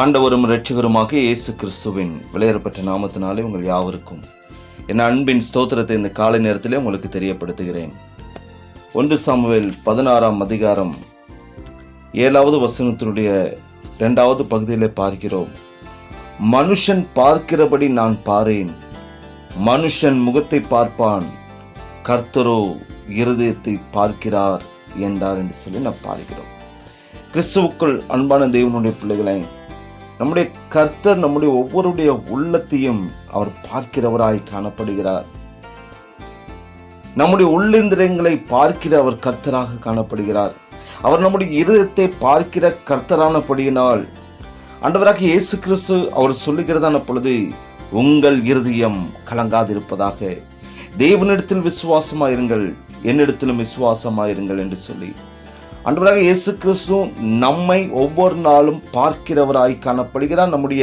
ஆண்டவரும் இரட்சகருமாக இயேசு கிறிஸ்துவின் விளையாடப்பட்ட நாமத்தினாலே உங்கள் யாவருக்கும் என் அன்பின் ஸ்தோத்திரத்தை இந்த காலை நேரத்திலே உங்களுக்கு தெரியப்படுத்துகிறேன். ஒன்று சாமுவேல் பதினாறாம் அதிகாரம் ஏழாவது வசனத்தினுடைய இரண்டாவது பகுதியிலே பார்க்கிறோம். மனுஷன் பார்க்கிறபடி நான் பாரேன். மனுஷன் முகத்தை பார்ப்பான். கர்த்தரோ இருதயத்தை பார்க்கிறார் என்றார் என்று சொல்லி நான் பார்க்கிறோம். கிறிஸ்துவுக்குள் அன்பான தெய்வனுடைய பிள்ளைகளை நம்முடைய கர்த்தர் நம்முடைய ஒவ்வொருடைய உள்ளத்தையும் அவர் பார்க்கிறவராய் காணப்படுகிறார். நம்முடைய உள்ளந்திரங்களை பார்க்கிற அவர் கர்த்தராக காணப்படுகிறார். அவர் நம்முடைய இருதயத்தை பார்க்கிற கர்த்தரானபடியினால் அண்டவராக இயேசு கிறிஸ்து அவர் சொல்லுகிறதான பொழுது உங்கள் இருதயம் கலங்காதிருப்பதாக. தேவனிடத்தில் விசுவாசமாயிருங்கள் என்னிடத்திலும் விசுவாசமாயிருங்கள் என்று சொல்லி. அன்றாக இயேசு கிறிஸ்து நம்மை ஒவ்வொரு நாளும் பார்க்கிறவராய் காணப்படுகிறார். நம்முடைய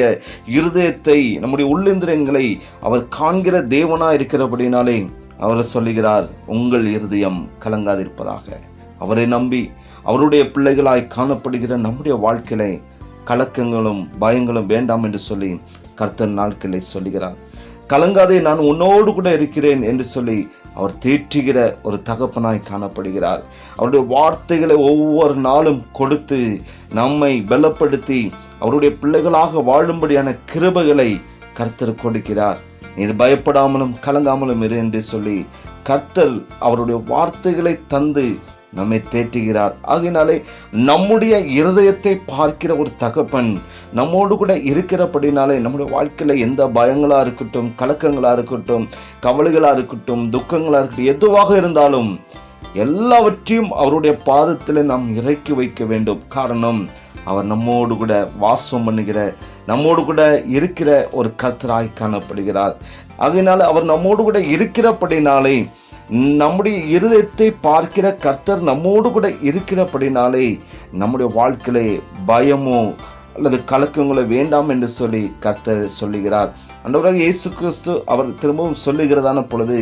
இருதயத்தை நம்முடைய உள்ளிந்திரங்களை அவர் காண்கிற தேவனாக இருக்கிறபடினாலே அவர் சொல்லுகிறார் உங்கள் இருதயம் கலங்காதிருப்பதாக. அவரை நம்பி அவருடைய பிள்ளைகளாய் காணப்படுகிற நம்முடைய வாழ்க்கையில கலக்கங்களும் பயங்களும் வேண்டாம் என்று சொல்லி கர்த்தன் நாட்களை சொல்லுகிறார். கலங்காதே நான் உன்னோடு கூட இருக்கிறேன் என்று சொல்லி அவர் தேற்றுகிற ஒரு தகப்பனாய் காணப்படுகிறார். அவருடைய வார்த்தைகளை ஒவ்வொரு நாளும் கொடுத்து நம்மை பலப்படுத்தி அவருடைய பிள்ளைகளாக வாழும்படியான கிருபைகளை கர்த்தர் கொடுக்கிறார். இது பயப்படாமலும் கலங்காமலும் இரு என்று சொல்லி கர்த்தர் அவருடைய வார்த்தைகளை தந்து நம்மை தேற்றுகிறார். ஆகையினாலே நம்முடைய இருதயத்தை பார்க்கிற ஒரு தகப்பன் நம்மோடு கூட இருக்கிறபடினாலே நம்முடைய வாழ்க்கையில் எந்த பயங்களாக இருக்கட்டும் கலக்கங்களாக இருக்கட்டும் கவலைகளாக இருக்கட்டும் துக்கங்களாக இருக்கட்டும் எதுவாக இருந்தாலும் எல்லாவற்றையும் அவருடைய பாதத்தில் நாம் இறக்கி வைக்க வேண்டும். காரணம் அவர் நம்மோடு கூட வாசம் பண்ணுகிற நம்மோடு கூட இருக்கிற ஒரு கத்தராய் காணப்படுகிறார். அதனால அவர் நம்மோடு கூட இருக்கிறபடினாலே நம்முடைய இருதயத்தை பார்க்கிற கர்த்தர் நம்மோடு கூட இருக்கிறபடினாலே நம்முடைய வாழ்க்கையிலே பயமோ அல்லது கலக்கங்களை வேண்டாம் என்று சொல்லி கர்த்தர் சொல்லுகிறார். அன்றவராக இயேசு கிறிஸ்து அவர் திரும்பவும் சொல்லுகிறதான பொழுது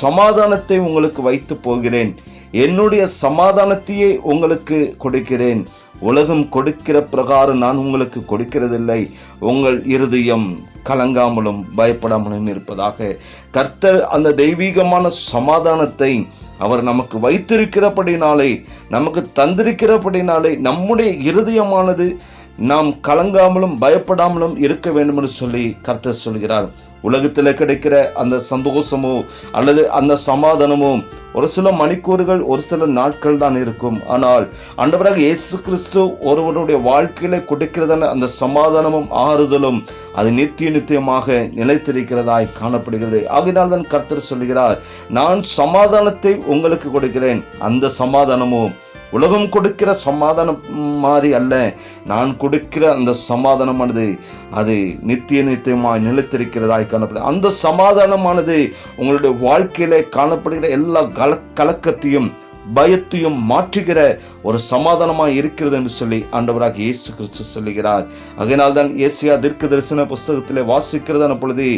சமாதானத்தை உங்களுக்கு வைத்து போகிறேன். என்னுடைய சமாதானத்தையே உங்களுக்கு கொடுக்கிறேன். உலகம் கொடுக்கிற பிரகாரம் நான் உங்களுக்கு கொடுக்கிறதில்லை. உங்கள் இருதயம் கலங்காமலும் பயப்படாமலும் இருப்பதாக கர்த்தர் அந்த தெய்வீகமான சமாதானத்தை அவர் நமக்கு வைத்திருக்கிறபடினாலே நமக்கு தந்திருக்கிறபடினாலே நம்முடைய இருதயமானது நாம் கலங்காமலும் பயப்படாமலும் இருக்க வேண்டும் என்று சொல்லி கர்த்தர் சொல்கிறார். உலகத்தில் கிடைக்கிற அந்த சந்தோஷமோ அல்லது அந்த சமாதானமோ ஒரு சில மணிக்கூறுகள் ஒரு சில நாட்கள் தான் இருக்கும். ஆனால் அண்டவராக இயேசு கிறிஸ்து ஒருவனுடைய வாழ்க்கையில கொடுக்கிறதான அந்த சமாதானமும் ஆறுதலும் அது நித்திய நித்தியமாக நிலைத்திருக்கிறதாய் காணப்படுகிறது. ஆகினால் தான் கர்த்தர் சொல்கிறார் நான் சமாதானத்தை உங்களுக்கு கொடுக்கிறேன். அந்த சமாதானமும் உலகம் கொடுக்கிற சமாதானம் மாதிரி அல்ல. நான் கொடுக்கிற அந்த சமாதானமானது அது நித்திய நித்தியமாய் நிலைத்திருக்கிறதாய் காணப்படுது அந்த சமாதானமானது உங்களுடைய வாழ்க்கையில காணப்படுகிற எல்லா கல கலக்கத்தையும் பயத்தையும் மாற்றுகிற ஒரு சமாதானமாக இருக்கிறது என்று சொல்லி ஆண்டவராக இயேசு கிறிஸ்து சொல்லுகிறார். அதனால் தான் ஏசியா தீர்க்க தரிசன புஸ்தகத்திலே வாசிக்கிறதான பொழுது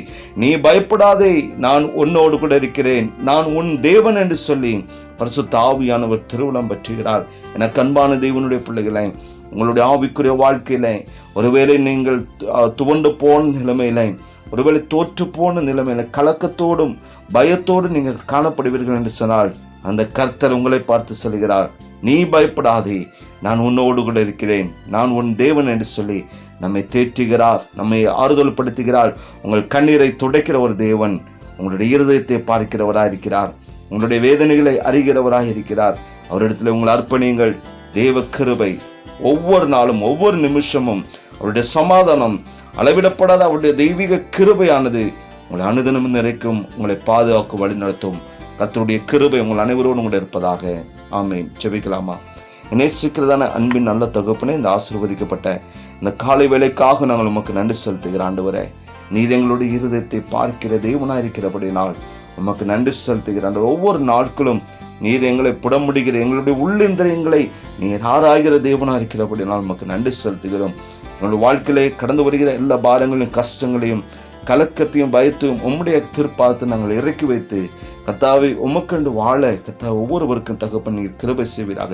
நீ பயப்படாதே நான் உன்னோடு கூட இருக்கிறேன். நான் உன் தேவன் என்று சொல்லி பரிசு தாவியானவர் திருவிழம் பற்றுகிறார். என கண்பான தேவனுடைய பிள்ளைகளை உங்களுடைய ஆவிக்குரிய வாழ்க்கையில ஒருவேளை நீங்கள் துவண்டு போன நிலைமையில ஒருவேளை தோற்று போன நிலைமையில கலக்கத்தோடும் பயத்தோடும் நீங்கள் காணப்படுவீர்கள் என்று சொன்னால் அந்த கர்த்தர் உங்களை பார்த்து சொல்கிறார் நீ பயப்படாதே நான் உன்னோடு கூட இருக்கிறேன். நான் உன் தேவன் என்று சொல்லி நம்மை தேற்றுகிறார் நம்மை ஆறுதல் படுத்துகிறார் உங்கள் கண்ணீரை துடைக்கிற ஒரு தேவன் உங்களுடைய இருதயத்தை பார்க்கிறவராக இருக்கிறார். உங்களுடைய வேதனைகளை அறிகிறவராக இருக்கிறார். அவரிடத்தில் உங்கள் அர்ப்பணியுங்கள். தேவ கிருபை ஒவ்வொரு நாளும் ஒவ்வொரு நிமிஷமும் அவருடைய சமாதானம் அளவிடப்படாத அவருடைய தெய்வீக கிருபையானது உங்களை அனுதினமும் நிறைக்கும் உங்களை பாதுகாக்க வழிநடத்தும். கத்தருடைய கிருபை உங்கள் அனைவரோடும் கூட இருப்பதாக. ஆமேன். செபிக்கலாமா நேசிக்கிறதான அன்பின் நல்ல தகுப்பினை இந்த ஆசிர்வதிக்கப்பட்ட இந்த காலை வேலைக்காக நாங்கள் உமக்கு நன்றி செலுத்துகிற வரை நீர் எங்களுடைய இருதயத்தை பார்க்கிற தேவனாக இருக்கிறபடினால் உமக்கு நன்றி செலுத்துகிற அந்த ஒவ்வொரு நாட்களும் நீர் எங்களை புடமுடிகிற எங்களுடைய உள்ளிந்திரியங்களை நீர் ஆராய்கிற தேவனாக இருக்கிறபடினால் உமக்கு நன்றி செலுத்துகிறோம். எங்களுடைய வாழ்க்கையிலே கடந்து வருகிற எல்லா பாரங்களையும் கஷ்டங்களையும் கலக்கத்தையும் பயத்தையும் உம்முடைய திருப்பாத்து நாங்கள் இறக்கி வைத்து கத்தாவை உமக்கண்டு வாழ கத்தா ஒவ்வொருவருக்கும் தகப்பன் நீர் கிருபை செய்வீராக.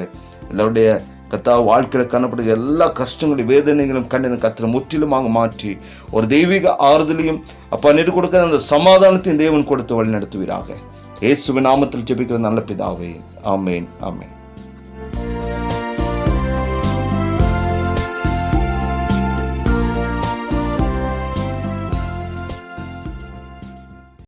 எல்லாருடைய கத்தா வாழ்க்கையில் காணப்படுகிற எல்லா கஷ்டங்களையும் வேதனைகளும் கண்ணின கத்திர முற்றிலுமாக மாற்றி ஒரு தெய்வீக ஆறுதலையும் அப்பா நெடு கொடுக்கிற அந்த சமாதானத்தையும் தேவன் கொடுத்து வழி நடத்துவீராக இயேசுவின் நாமத்தில் ஜெபிக்கிற நல்ல பிதாவே. ஆமேன் ஆமேன்.